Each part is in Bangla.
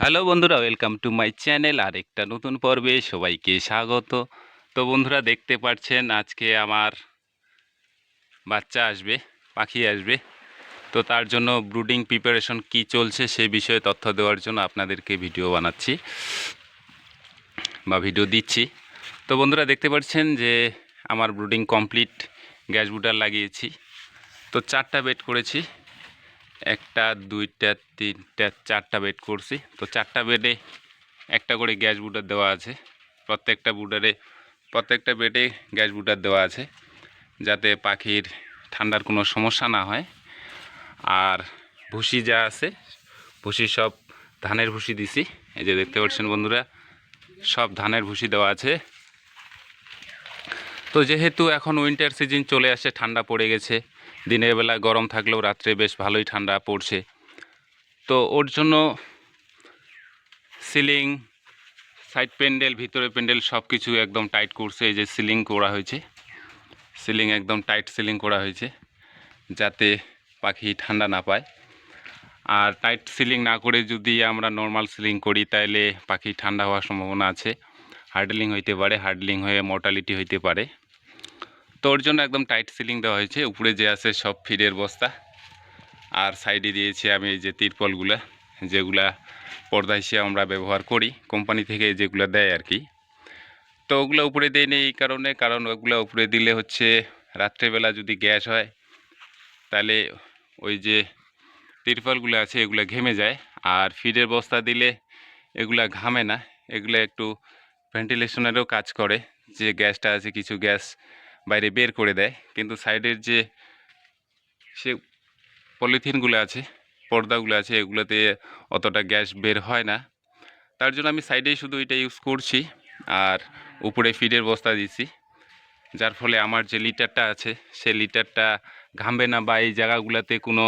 হ্যালো বন্ধুরা, ওয়েলকাম টু মাই চ্যানেল আর একটা নতুন পর্বে সবাইকে স্বাগত। তো বন্ধুরা, দেখতে পাচ্ছেন আজকে আমার বাচ্চা আসবে, পাখি আসবে। তো তার জন্য ব্রুডিং প্রিপারেশন কি চলছে সে বিষয়ে তথ্য দেওয়ার জন্য আপনাদেরকে ভিডিও বানাচ্ছি বা ভিডিও দিচ্ছি। তো বন্ধুরা, দেখতে পাচ্ছেন যে আমার ব্রুডিং কমপ্লিট, গ্যাস বুটার লাগিয়েছি। তো চারটা বেড করেছি। একটা, দুইটা, তিনটা, চারটা বেড করছি। তো চারটা বেডে একটা করে গ্যাস বুটার দেওয়া আছে। প্রত্যেকটা বুটারে প্রত্যেকটা বেডে গ্যাস বুটার দেওয়া আছে যাতে পাখির ঠান্ডার কোনো সমস্যা না হয়। আর ভুসি যা আছে, ভুসি সব ধানের ভুসি দিছি। এই যে দেখতে পাচ্ছেন বন্ধুরা, সব ধানের ভুসি দেওয়া আছে। তো যেহেতু এখন উইন্টার সিজন চলে আসে ঠান্ডা পড়ে গেছে দিনের বেলা গরম থাকলেও রাত্রে বেশ ভালোই ঠান্ডা পড়ছে। তো ওর জন্য সিলিং, সাইড প্যান্ডেল ভিতরে প্যান্ডেল সব কিছু একদম টাইট করছে। এই যে সিলিং করা হয়েছে, সিলিং একদম টাইট সিলিং করা হয়েছে, যাতে পাখি ঠান্ডা না পায়। আর টাইট সিলিং না করে যদি আমরা নর্মাল সিলিং করি তাহলে পাখি ঠান্ডা হওয়ার সম্ভাবনা আছে। হার্ডলিং হইতে পারে, হার্ডলিং হয়ে মর্টালিটি হইতে পারে। তো ওর জন্য একদম টাইট সিলিং দেওয়া হয়েছে। উপরে যে আছে সব ফিডের বস্তা। আর সাইডে দিয়েছি আমি এই যে তিরপলগুলা, যেগুলা পর্দা হিসেবে আমরা ব্যবহার করি। কোম্পানি থেকে যেগুলো দেয় আর কি তো ওগুলো উপরে দেয় নেই এই কারণে, কারণ ওগুলো উপরে দিলে হচ্ছে রাত্রেবেলা যদি গ্যাস হয়, তাহলে ওই যে তিরপলগুলো আছে, এগুলো ঘেমে যায়। আর ফিডের বস্তা দিলে এগুলা ঘামে না। এগুলো একটু ভেন্টিলেশনেরও কাজ করে। যে গ্যাসটা আছে, কিছু গ্যাস বাইরে বের করে দেয়। কিন্তু সাইডের যে সে পলিথিনগুলো আছে, পর্দাগুলো আছে, এগুলোতে অতটা গ্যাস বের হয় না। তার জন্য আমি সাইডেই শুধু এটা ইউজ করছি আর উপরে ফিডের বস্তা দিছি। যার ফলে আমার যে লিটারটা আছে, সে লিটারটা ঘামবে না বা এই জায়গাগুলোতে কোনো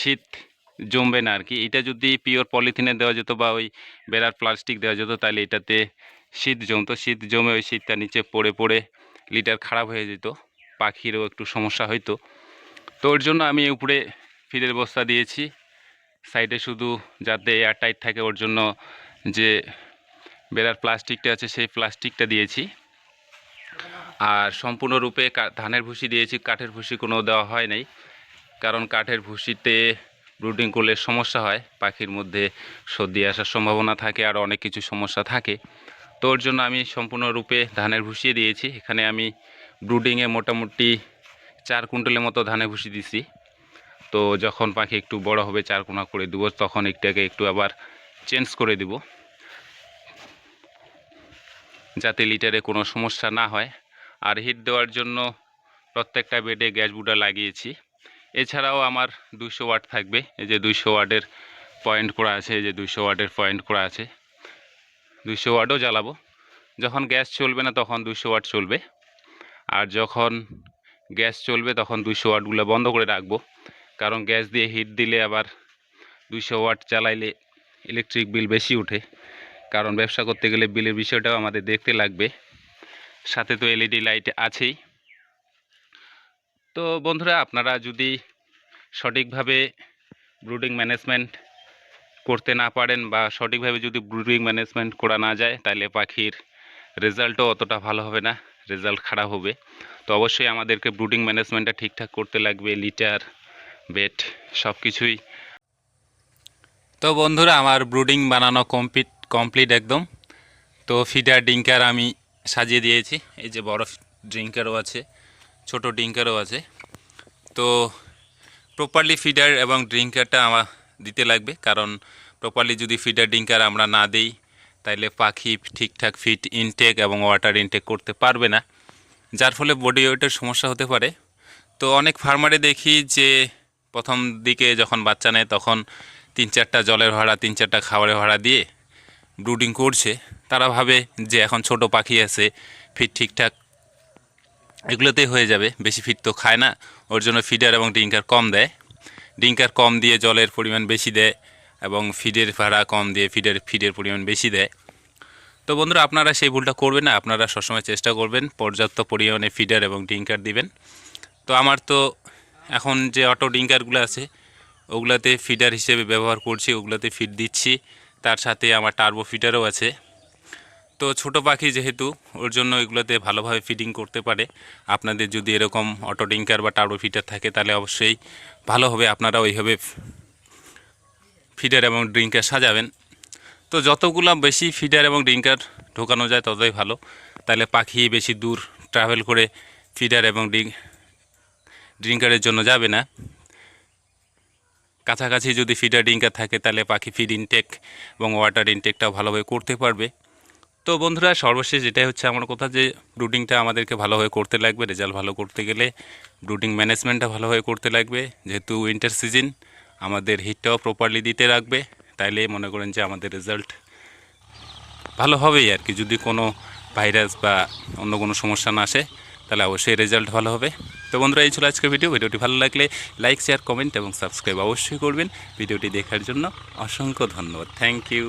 শীত জমবে না আর কি এটা যদি পিওর পলিথিনে দেওয়া যেত বা ওই বেড়ার প্লাস্টিক দেওয়া যেত, তাহলে এটাতে শীত জমতো। শীত জমে ওই শীতটা নিচে পড়ে পড়ে লিটার খারাপ হয়ে যেত, পাখিরও একটু সমস্যা হইতো। তো ওর জন্য আমি উপরে ফিডের বস্তা দিয়েছি। সাইডে শুধু যাতে এয়ার টাইট থাকে ওর জন্য যে বেড়ার প্লাস্টিকটা আছে সেই প্লাস্টিকটা দিয়েছি। আর সম্পূর্ণরূপে ধানের ভুসি দিয়েছি, কাঠের ভুসি কোনো দেওয়া হয় নাই। কারণ কাঠের ভুসিতে ব্রুডিং করলে সমস্যা হয়, পাখির মধ্যে সর্দি আসার সম্ভাবনা থাকে আর অনেক কিছু সমস্যা থাকে। তো ওর জন্য আমি সম্পূর্ণরূপে ধানের ভুসিয়ে দিয়েছি। এখানে আমি ব্রুডিংয়ে মোটামুটি চার কুইন্টালের মতো ধানের ভুসি দিছি। তো যখন পাখি একটু বড় হবে চার কোনা করে দেবো, তখন একটাকে একটু আবার চেঞ্জ করে দিব। যাতে লিটারে কোনো সমস্যা না হয়। আর হিট দেওয়ার জন্য প্রত্যেকটা বেডে গ্যাস বুটা লাগিয়েছি। এছাড়াও আমার দুশো ওয়াট থাকবে। এই যে দুইশো ওয়াটের পয়েন্ট করা আছে, এই যে দুইশো ওয়াটের পয়েন্ট করা আছে। দুইশো ওয়াটও জ্বালাবো। যখন গ্যাস চলবে না তখন দুইশো ওয়াট চলবে। আর যখন গ্যাস চলবে তখন দুইশো ওয়াটগুলো বন্ধ করে রাখব। কারণ গ্যাস দিয়ে হিট দিলে আবার দুইশো ওয়াট চালাইলে ইলেকট্রিক বিল বেশি উঠে কারণ ব্যবসা করতে গেলে বিলের বিষয়টাও আমাদের দেখতে লাগবে। সাথে তো এলইডি লাইট আছেই। তো বন্ধুরা, আপনারা যদি সঠিকভাবে ব্রুডিং ম্যানেজমেন্ট করতে না পারেন বা সঠিকভাবে যদি ব্রুডিং ম্যানেজমেন্ট করা না যায়, তাহলে পাখির রেজাল্টও অতটা ভালো হবে না, রেজাল্ট খারাপ হবে। তো অবশ্যই আমাদেরকে ব্রুডিং ম্যানেজমেন্টটা ঠিকঠাক করতে লাগবে, লিটার বেট সব কিছুই তো বন্ধুরা, আমার ব্রুডিং বানানো কমপ্লিট কমপ্লিট একদম। তো ফিডার ডিঙ্কার আমি সাজিয়ে দিয়েছি, এই যে বড় ড্রিঙ্কারও আছে, ছোট ড্রিঙ্কারও আছে। তো প্রপারলি ফিডার এবং ড্রিঙ্কারটা আমার দিতে লাগবে। কারণ প্রপারলি যদি ফিডার ডিঙ্কার আমরা না দিই, তাইলে পাখি ঠিকঠাক ফিট ইনটেক এবং ওয়াটার ইনটেক করতে পারবে না। যার ফলে বডি ওয়েটের সমস্যা হতে পারে। তো অনেক ফার্মারে দেখি যে, প্রথম দিকে যখন বাচ্চা নেয়, তখন তিন চারটা জলের ভাড়া, তিন চারটা খাবারের ভাড়া দিয়ে ব্রুডিং করছে। তারা ভাবে যে এখন ছোট পাখি আছে ফিট ঠিকঠাক এগুলোতেই হয়ে যাবে, বেশি ফিট তো খায় না। ওর জন্য ফিডার এবং ডিঙ্কার কম দেয়। ড্রিঙ্কার কম দিয়ে জলের পরিমাণ বেশি দেয় এবং ফিডের ভাড়া কম দিয়ে ফিডের ফিডের পরিমাণ বেশি দেয়। তো বন্ধুরা, আপনারা সেই ভুলটা করবেন না। আপনারা সবসময় চেষ্টা করবেন পর্যাপ্ত পরিমাণে ফিডার এবং ড্রিঙ্কার দিবেন। তো আমার তো এখন যে অটো ড্রিঙ্কারগুলো আছে, ওগুলাতে ফিডার হিসেবে ব্যবহার করছি, ওগুলাতে ফিড দিচ্ছি। তার সাথে আমার টার্বো ফিডারও আছে। তো ছোট পাখি যেহেতু, ওর জন্য এগুলোতে ভালোভাবে ফিডিং করতে পারে। আপনাদের যদি এরকম অটো ডিঙ্কার বা টার্বো ফিটার থাকে, তাহলে অবশ্যই ভালো হবে। আপনারা ওইভাবে ফিডার এবং ড্রিঙ্কার সাজাবেন। তো যতগুলো বেশি ফিডার এবং ড্রিঙ্কার ঢোকানো যায়, ততই ভালো। তাহলে পাখি বেশি দূর ট্রাভেল করে ফিডার এবং ড্রিঙ্ক ড্রিঙ্কারের জন্য যাবে না। কাছাকাছি যদি ফিডার ড্রিঙ্কার থাকে, তাহলে পাখি ফিড ইনটেক এবং ওয়াটার ইনটেকটাও ভালোভাবে করতে পারবে। তো বন্ধুরা, সর্বশেষ যেটাই হচ্ছে আমার কথা যে ব্রুডিংটা আমাদেরকে ভালোভাবে করতে লাগবে, রেজাল্ট ভালো করতে গেলে ব্রুডিং ম্যানেজমেন্টটা ভালোভাবে করতে লাগবে। যেহেতু উইন্টার সিজন আমাদের হিটটাও প্রপারলি দিতে রাখবে। তাইলে মনে করেন যে আমাদের রেজাল্ট ভালো হবেই আর কি। যদি কোনো ভাইরাস বা অন্য কোনো সমস্যা না আসে, তাহলে অবশ্যই রেজাল্ট ভালো হবে। তো বন্ধুরা, এই ছিল আজকের ভিডিও ভিডিওটি ভালো লাগলে লাইক শেয়ার কমেন্ট এবং সাবস্ক্রাইব অবশ্যই করবেন। ভিডিওটি দেখার জন্য অসংখ্য ধন্যবাদ। Thank you